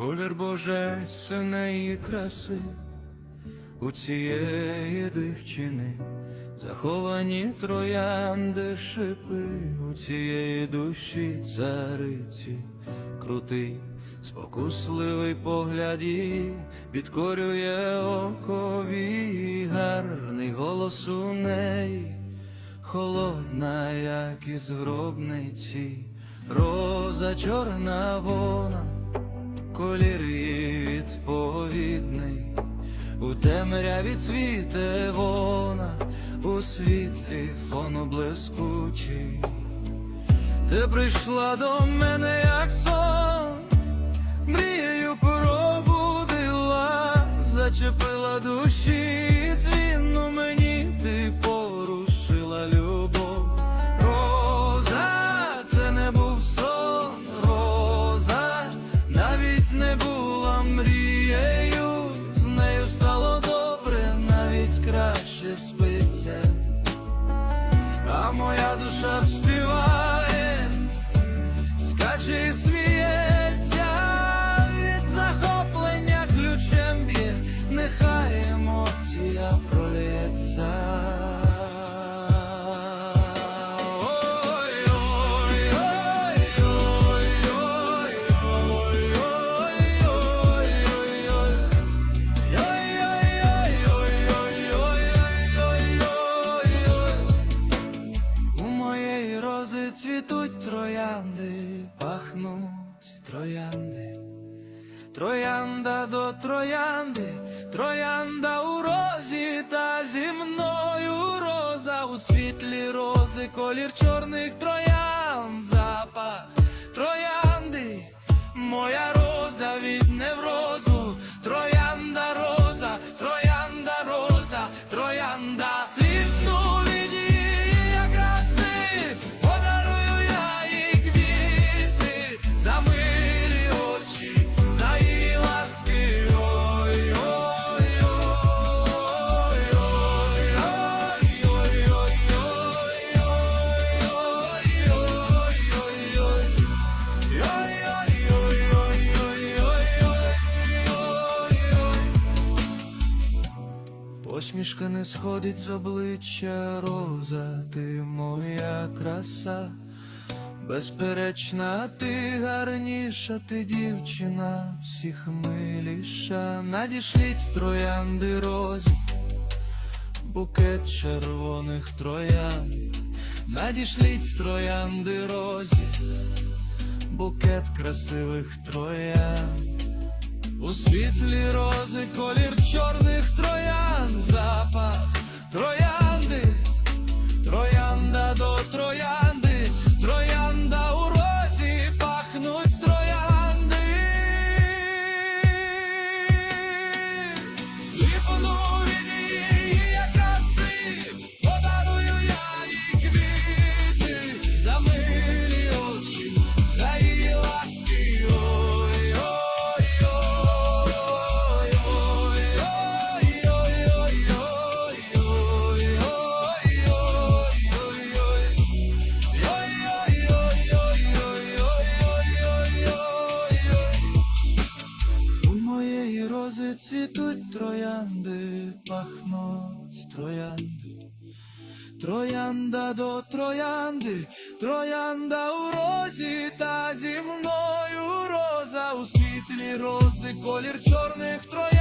колір божественної краси у цієї дівчини. Заховані троянди шипи у цієї душі цариці, крутий, спокусливий погляд її підкорює окові, гарний голос у неї, холодна, як із гробниці, роза чорна вона колір її відповідний, у темряві цвіте вона, у світлі фону блискучий. Ти прийшла до мене, як сон, мрією пробудила, зачепила душі, мрією, з нею стало добре, навіть краще спиться. А моя душа співає, скаче і сміється, від захоплення ключем б'є, нехай емоція пролється. Цвітуть троянди, пахнуть троянди, троянда до троянди, троянда у розі та зі мною роза. У світлі рози, колір чорних троянд, Посмішка не сходить з обличчя роза, ти моя краса, безперечна, ти гарніша, ти дівчина, всіх миліша, надішліть троянди розі, букет червоних троянд, надішліть троянди розі букет красивих троян. У світлі рози колір чорних троян, запах троянди, цвітуть троянди, пахнуть троянди. Троянда до троянди, троянда у розі, та зі мною роза у світлі рози, колір чорних троян,